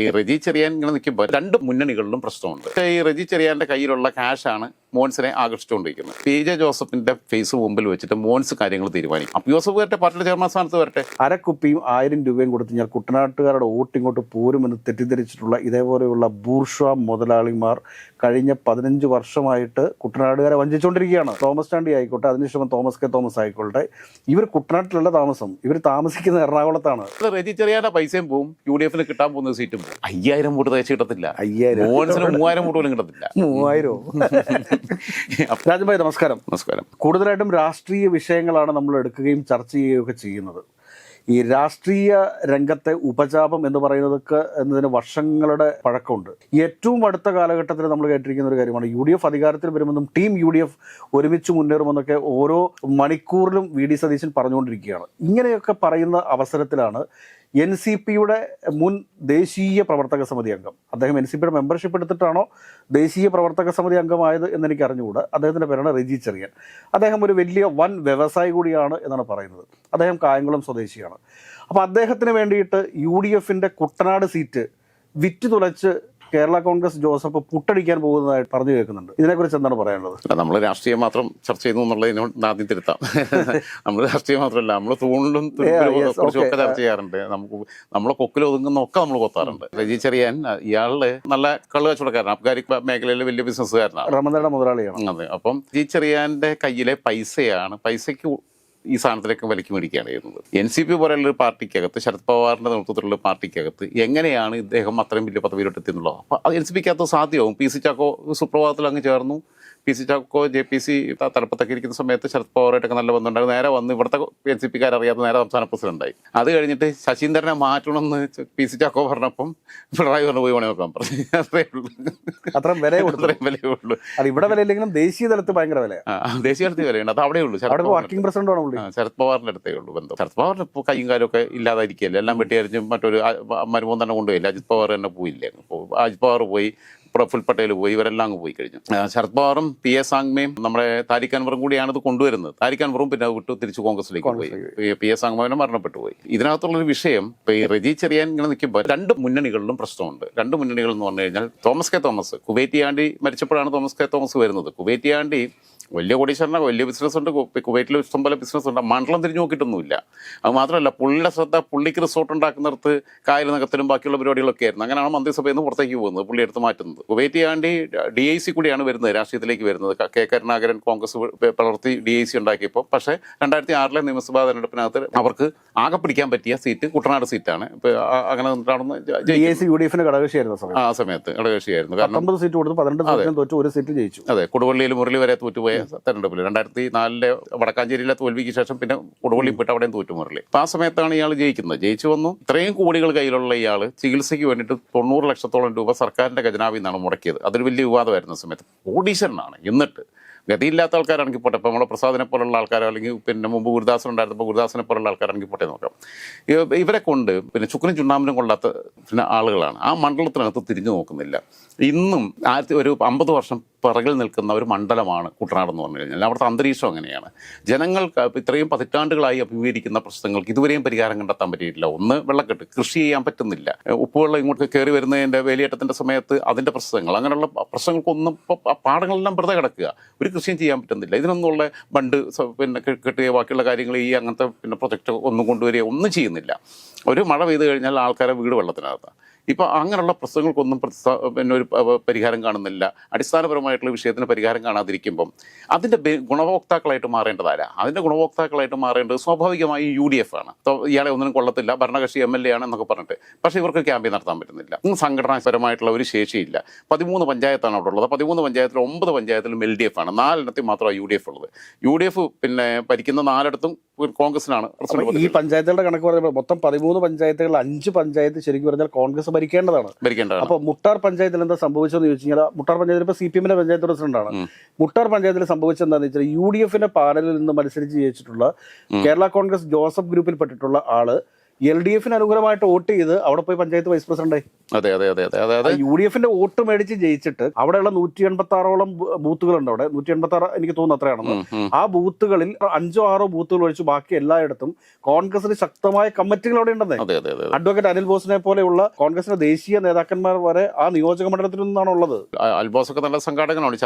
ഈ റെജി ചെറിയാൻ ഇങ്ങനെ നിൽക്കുമ്പോൾ രണ്ട് മുന്നണികളിലും പ്രശ്നമുണ്ട്. ഈ റെജി ചെറിയാന്റെ കയ്യിലുള്ള ക്യാഷാണ് മോൻസിനെ ആകർഷിച്ചുകൊണ്ടിരിക്കുന്നത്. പി ജെ ജോസഫിന്റെ ഫേസ് മുമ്പിൽ വെച്ചിട്ട് മോൻസ് കാര്യങ്ങൾ തീരുമാനിക്കും. അപ്പൊ ജോസഫ് വരട്ടെ പാർട്ടിയുടെ ചെയർമാൻ സ്ഥാനത്ത് വരട്ടെ. അരക്കുപ്പിയും ആയിരം രൂപയും കൊടുത്ത് ഞാൻ കുട്ടനാട്ടുകാരുടെ വോട്ട് ഇങ്ങോട്ട് പോരുമെന്ന് തെറ്റിദ്ധരിച്ചിട്ടുള്ള ഇതേപോലെയുള്ള ബൂർഷ മുതലാളിമാർ കഴിഞ്ഞ പതിനഞ്ച് വർഷമായിട്ട് കുട്ടനാടുകാരെ വഞ്ചിച്ചുകൊണ്ടിരിക്കുകയാണ്. തോമസ് ചാണ്ടി ആയിക്കോട്ടെ അതിനുശേഷം തോമസ് കെ തോമസ് ആയിക്കോട്ടെ. ഇവർ കുട്ടനാട്ടിലുള്ള താമസം ഇവർ താമസിക്കുന്ന എറണാകുളത്താണ്. ചെറിയാന്റെ പൈസയും പോവും? യു ഡി എഫിന് കിട്ടാൻ പോകുന്ന സീറ്റും അയ്യായിരം വോട്ട് തേച്ച് കിട്ടത്തില്ല. അയ്യായിരം. മൂവായിരം വോട്ട് പോലും കിട്ടത്തില്ല. മൂവായിരോ? രാജഭായ് നമസ്കാരം. നമസ്കാരം. കൂടുതലായിട്ടും രാഷ്ട്രീയ വിഷയങ്ങളാണ് നമ്മൾ എടുക്കുകയും ചർച്ച ചെയ്യുകയൊക്കെ ചെയ്യുന്നത്. ഈ രാഷ്ട്രീയ രംഗത്തെ ഉപചാപം എന്ന് പറയുന്നതൊക്കെ എന്നതിന് വർഷങ്ങളുടെ പഴക്കമുണ്ട്. ഏറ്റവും അടുത്ത കാലഘട്ടത്തിൽ നമ്മൾ കേട്ടിരിക്കുന്ന ഒരു കാര്യമാണ് യു ഡി എഫ് അധികാരത്തിൽ വരുമെന്നും ടീം യു ഡി എഫ് ഒരുമിച്ച് മുന്നേറുമെന്നൊക്കെ ഓരോ മണിക്കൂറിലും വി ഡി സതീശൻ പറഞ്ഞുകൊണ്ടിരിക്കുകയാണ്. ഇങ്ങനെയൊക്കെ പറയുന്ന അവസരത്തിലാണ് എൻ സി പിയുടെ മുൻ ദേശീയ പ്രവർത്തക സമിതി അംഗം. അദ്ദേഹം എൻ സി പിയുടെ മെമ്പർഷിപ്പ് എടുത്തിട്ടാണോ ദേശീയ പ്രവർത്തക സമിതി അംഗമായത് എന്നെനിക്ക് അറിഞ്ഞുകൂടാ അദ്ദേഹത്തിന്റെ പേരാണ് റെജി ചെറിയൻ. അദ്ദേഹം ഒരു വലിയ വൻ വ്യവസായി കൂടിയാണ് എന്നാണ് പറയുന്നത്. അദ്ദേഹം കായംകുളം സ്വദേശിയാണ്. അപ്പോൾ അദ്ദേഹത്തിന് വേണ്ടിയിട്ട് യു ഡി എഫിന്റെ കുട്ടനാട് സീറ്റ് വിറ്റ് തുലച്ച് കേരള കോൺഗ്രസ് ജോസഫ് പുട്ടടിക്കാൻ പോകുന്നതായിട്ട് പറഞ്ഞു കേൾക്കുന്നുണ്ട്. ഇതിനെക്കുറിച്ച് എന്താണ് പറയാനുള്ളത്? അല്ല നമ്മൾ രാഷ്ട്രീയം മാത്രം ചർച്ച ചെയ്യുന്നു എന്നുള്ളതിനോട് ആദ്യം തിരുത്താം. നമ്മൾ രാഷ്ട്രീയം മാത്രമല്ല നമ്മൾ തൂണിലും ഒക്കെ കുറിച്ചൊക്കെ. ചർച്ച ചെയ്യാറുണ്ട്. നമുക്ക് നമ്മളെ കൊക്കിൽ ഒതുങ്ങുന്ന ഒക്കെ നമ്മൾ കൊത്താറുണ്ട്. രജി ചെറിയാൻ ഇയാൾ നല്ല കള്ളു കച്ചവടക്കാരനാണ് അബ്ഗാരി മേഖലയിലെ വലിയ ബിസിനസ്സുകാരനാണ് റമദയുടെ മുതലാളിയാണ്. അതെ അപ്പം ഈ ചെറിയാന്റെ കയ്യിലെ പൈസയാണ് പൈസയ്ക്ക് ഈ സ്ഥാനത്തിലേക്ക് വലിച്ചു മേടിക്കുകയാണ് ചെയ്യുന്നത്. എൻ സി പി പോലെയുള്ള ഒരു പാർട്ടിക്കകത്ത് ശരത് പവാറിന്റെ നേതൃത്വത്തിലുള്ള പാർട്ടിക്കകത്ത് എങ്ങനെയാണ് ഇദ്ദേഹം അത്രയും വലിയ പദവിയിലോട്ട് എത്തിയെന്നുള്ളത്? അപ്പോൾ അത് എൻ സി പിക്കകത്ത് സാധ്യമാവും. പി സി ചാക്കോ സുപ്രഭാതത്തിൽ അങ്ങ് ചേർന്നു. P C Chacko J P C തലപ്പത്തൊക്കെ ഇരിക്കുന്ന സമയത്ത് ശരത് പവാറായിട്ടൊക്കെ നല്ല ബന്ധമുണ്ടായിരുന്നു. നേരെ വന്ന് ഇവിടുത്തെ എൻ സി പിക്കാർ അറിയാതെ നേരെ സംസ്ഥാന പ്രസിഡന്റായി. അത് കഴിഞ്ഞിട്ട് ശശീന്ദ്രനെ മാറ്റണമെന്ന് പി സി ചാക്കോ പറഞ്ഞപ്പം പിണറായി പറഞ്ഞു പോയി പണി നോക്കാൻ പറഞ്ഞു. അത്രേ ഉള്ളൂ. അത്രയും വില അത്രയും വിലയേ ഉള്ളൂ. അത് ഇവിടെ വിലയില്ലെങ്കിലും ദേശീയ തലത്തിൽ ഭയങ്കര വില ദേശീയ തലത്തിൽ വിലയുണ്ട്. അത് അവിടെ ഉള്ളൂ. ശരത് അവിടെ വർക്കിംഗ് പ്രസിഡന്റ് ആണ് ശരത് പവാറിന്റെ അടുത്തേ ഉള്ളൂ ബന്ധം. ശരത് പവാറിന് ഇപ്പോൾ കൈയും കാലും ഒക്കെ ഇല്ലാതായിരിക്കുകയല്ലേ? എല്ലാം വെട്ടിയരിഞ്ഞും മറ്റൊരു തന്നെ കൊണ്ടുപോയില്ല? അജിത് പവാർ തന്നെ പോയില്ലേ? അപ്പോൾ അജിത് പവാർ പോയി പ്രഫുൽ പട്ടേൽ പോയി ഇവരെല്ലാം അങ്ങ് പോയി കഴിഞ്ഞു. ശരത് പവാറും പി എസ് സാങ്മയും നമ്മുടെ താരിഖ് അൻവറും കൂടിയാണ് ഇത് കൊണ്ടുവരുന്നത്. താരിഖ് അൻവറും പിന്നെ അത് വിട്ടു തിരിച്ച് കോൺഗ്രസിലേക്ക് പോയി. പി എസ് സാങ്മാവിനെ മരണപ്പെട്ടു പോയി. ഇതിനകത്തുള്ളൊരു വിഷയം ഇപ്പൊ ഈ റെജി ചെറിയാൻ ഇങ്ങനെ നിൽക്കുമ്പോൾ രണ്ട് മുന്നണികളിലും പ്രശ്നമുണ്ട്. രണ്ട് മുന്നണികൾ എന്ന് പറഞ്ഞു കഴിഞ്ഞാൽ തോമസ് കെ തോമസ് കുവൈറ്റിയാണ്ടി മരിച്ചപ്പോഴാണ് തോമസ് കെ തോമസ് വരുന്നത്. കുവൈറ്റിയാണ്ടി വലിയ കോടീശ്വരനെ വലിയ ബിസിനസ് ഉണ്ട് കുവൈറ്റിൽ കുവൈറ്റിൽ ഇഷ്ടംപോലെ ബിസിനസ് ഉണ്ട് മണ്ഡലം തിരിഞ്ഞു നോക്കിയിട്ടൊന്നുമില്ല. അത് മാത്രമല്ല പുള്ളിയുടെ ശ്രദ്ധ പുള്ളിക്ക് റിസോർട്ട് ഉണ്ടാക്കുന്നിടത്ത് കായൽ നഗത്തിലും ബാക്കിയുള്ള പരിപാടികളൊക്കെ ആയിരുന്നു. അങ്ങനെയാണ് മന്ത്രിസഭയിൽ നിന്ന് പുറത്തേക്ക് പോകുന്നത് പുള്ളി എടുത്ത് മാറ്റുന്നത്. കുവൈറ്റ് ആണ്ടി ഡി ഐ സി കൂടിയാണ് വരുന്നത് രാഷ്ട്രീയത്തിലേക്ക് വരുന്നത്. ക- കരുണാകരൻ കോൺഗ്രസ് പലർത്തി ഡി ഐ സി ഉണ്ടാക്കിയപ്പോൾ. പക്ഷേ രണ്ടായിരത്തി ആറിലെ നിയമസഭാ തെരഞ്ഞെടുപ്പിനകത്ത് അവർക്ക് ആകെ പിടിക്കാൻ പറ്റിയ സീറ്റ് കുട്ടനാട് സീറ്റാണ്. ഇപ്പൊ അങ്ങനെ നിന്നിട്ടാണെന്ന് ആ സമയത്ത്. ഘടകകക്ഷിയായിരുന്നു കാരണം സീറ്റ് കൊടുത്ത് പന്ത്രണ്ട് തോറ്റു ഒരു സീറ്റ് ജയിച്ചു. അതെ. കൊടുവള്ളിയിൽ മുരളി വരെ തോറ്റുപോയ തെരഞ്ഞെടുപ്പിൽ രണ്ടായിരത്തി നാലിലെ വടക്കാഞ്ചേരിയിലെ തോൽവിക്ക് ശേഷം പിന്നെ കൊടുവള്ളി പോയിട്ട് അവിടെയും തോറ്റു മുരളി അപ്പൊ ആ സമയത്താണ് ഇയാൾ ജയിക്കുന്നത്. ജയിച്ചു വന്നു. ഇത്രയും കോടികൾ കയ്യിലുള്ള ഇയാൾ ചികിത്സയ്ക്ക് വേണ്ടിയിട്ട് തൊണ്ണൂറ് ലക്ഷത്തോളം രൂപ സർക്കാരിന്റെ ഖജനാവിൽ നിന്നാണ് മുടക്കിയത്. അതൊരു വലിയ വിവാദമായിരുന്ന സമയത്ത്. കോടീശ്വരനാണ്. എന്നിട്ട് ഗതിയില്ലാത്ത ആൾക്കാരാണെങ്കിൽ പോട്ടെ. ഇപ്പൊ നമ്മളെ പ്രസാദിനെ പോലുള്ള ആൾക്കാരോ അല്ലെങ്കിൽ പിന്നെ മുമ്പ് ഗുരുദാസൻ ഉണ്ടായിരുന്നപ്പോൾ ഗുരുദാസനെ പോലുള്ള ആൾക്കാരാണെങ്കിൽ പോട്ടെ നോക്കാം. ഇവരെ കൊണ്ട് പിന്നെ ചുക്കിനും ചുണ്ണാമ്പിനും കൊള്ളാത്ത പിന്നെ ആളുകളാണ്. ആ മണ്ഡലത്തിനകത്ത് തിരിഞ്ഞു നോക്കുന്നില്ല. ഇന്നും ആയിരത്തി ഒരു അമ്പത് വർഷം പിറകിൽ നിൽക്കുന്ന ഒരു മണ്ഡലമാണ് കുട്ടനാട് എന്ന് പറഞ്ഞു കഴിഞ്ഞാൽ. അവിടുത്തെ അന്തരീക്ഷം അങ്ങനെയാണ്. ജനങ്ങൾ ഇത്രയും പതിറ്റാണ്ടുകളായി അഭിമുഖീകരിക്കുന്ന പ്രശ്നങ്ങൾക്ക് ഇതുവരെയും പരിഹാരം കണ്ടെത്താൻ പറ്റിയിട്ടില്ല. ഒന്ന് വെള്ളക്കെട്ട്. കൃഷി ചെയ്യാൻ പറ്റുന്നില്ല. ഉപ്പുവെള്ളം ഇങ്ങോട്ട് കയറി വരുന്നതിന്റെ വേലിയേറ്റത്തിന്റെ സമയത്ത് അതിന്റെ പ്രശ്നങ്ങൾ അങ്ങനെയുള്ള പ്രശ്നങ്ങൾക്കൊന്നും ഇപ്പോൾ പാടങ്ങളെല്ലാം വെറുതെ കിടക്കുക. ഒരു കൃഷിയും ചെയ്യാൻ പറ്റുന്നില്ല. ഇതിനൊന്നുള്ള ബണ്ട് പിന്നെ കെട്ടുകയോ ബാക്കിയുള്ള കാര്യങ്ങൾ ഈ അങ്ങനത്തെ പിന്നെ പ്രൊജക്റ്റ് ഒന്നും കൊണ്ടുവരികയോ ഒന്നും ചെയ്യുന്നില്ല. ഒരു മഴ പെയ്തു കഴിഞ്ഞാൽ ആൾക്കാരെ വീട് വെള്ളത്തിനകത്താണ് ഇപ്പോൾ അങ്ങനെയുള്ള പ്രശ്നങ്ങൾക്കൊന്നും പിന്നെ ഒരു പരിഹാരം കാണുന്നില്ല. അടിസ്ഥാനപരമായിട്ടുള്ള വിഷയത്തിന് പരിഹാരം കാണാതിരിക്കുമ്പം അതിന്റെ ഗുണഭോക്താക്കളായിട്ട് മാറേണ്ടതാരാ അതിന്റെ ഗുണഭോക്താക്കളായിട്ട് മാറേണ്ടത് സ്വാഭാവികമായി യു ഡി എഫ് ആണ്. ഇയാളെ ഒന്നിനും കൊള്ളത്തില്ല. ഭരണകക്ഷി എം എൽ എ ആണ് എന്നൊക്കെ പറഞ്ഞിട്ട്. പക്ഷേ ഇവർക്ക് ക്യാമ്പയിൻ നടത്താൻ പറ്റുന്നില്ല. സംഘടനാപരമായിട്ടുള്ള ഒരു ശേഷിയില്ല. പതിമൂന്ന് പഞ്ചായത്താണ് അവിടെ ഉള്ളത്. പതിമൂന്ന് പഞ്ചായത്തിൽ ഒമ്പത് പഞ്ചായത്തിലും എൽ ഡി എഫ് ആണ്. നാലെണ്ണത്തിൽ മാത്രമാണ് യു ഡി എഫ് ഉള്ളത്. യു ഡി എഫ് പിന്നെ ഭരിക്കുന്ന നാലിടത്തും കോൺഗ്രസിനാണ് ഈ പഞ്ചായത്തുകളുടെ കണക്ക് പറയുമ്പോൾ മൊത്തം പതിമൂന്ന് പഞ്ചായത്തുകൾ അഞ്ച് പഞ്ചായത്ത് ശരിക്കും പറഞ്ഞാൽ കോൺഗ്രസ് ഭരിക്കേണ്ടതാണ്. ഭരിക്കേണ്ടതാണ്. അപ്പൊ മുട്ടാർ പഞ്ചായത്തിൽ എന്താ സംഭവിച്ചതെന്ന് ചോദിച്ചു കഴിഞ്ഞാൽ മുട്ടാർ പഞ്ചായത്തിൽ ഇപ്പൊ സി പി എമ്മിന്റെ പഞ്ചായത്ത് പ്രസിഡന്റാണ്. മുട്ടാർ പഞ്ചായത്തിൽ സംഭവിച്ചെന്താണെന്ന് വെച്ചാൽ യു ഡി എഫിന്റെ പാനലിൽ നിന്ന് മത്സരിച്ച് ജയിച്ചിട്ടുള്ള കേരള കോൺഗ്രസ് ജോസഫ് ഗ്രൂപ്പിൽ ഗ്രൂപ്പിൽപ്പെട്ടിട്ടുള്ള ആൾ എൽ ഡി എഫിന് അനുകൂലമായിട്ട് വോട്ട് ചെയ്ത് അവിടെ പോയി പഞ്ചായത്ത് വൈസ് പ്രസിഡന്റ് അതെ അതെ അതെ അതെ അതെ യു ഡി എഫിന്റെ വോട്ട് മേടിച്ച് ജയിച്ചിട്ട് അവിടെയുള്ള നൂറ്റി എൺപത്തി ആറോളം ബൂത്തുകളുണ്ട് അവിടെ. നൂറ്റി എൺപത്തി ആറ് എനിക്ക് തോന്നുന്നു അത്രയാണെന്ന്. ആ ബൂത്തുകളിൽ അഞ്ചോ ആറോ ബൂത്തുകൾ ഒഴിച്ച് ബാക്കി എല്ലായിടത്തും കോൺഗ്രസിന് ശക്തമായ കമ്മിറ്റികൾ അവിടെ ഉണ്ടെന്നേ. അഡ്വക്കേറ്റ് അനിൽ ബോസിനെ പോലെയുള്ള കോൺഗ്രസിന്റെ ദേശീയ നേതാക്കന്മാർ വരെ ആ നിയോജക മണ്ഡലത്തിൽ നിന്നാണ് ഉള്ളത് അൽബോസ് ഒക്കെ നല്ല സംഘാടകനാണ്.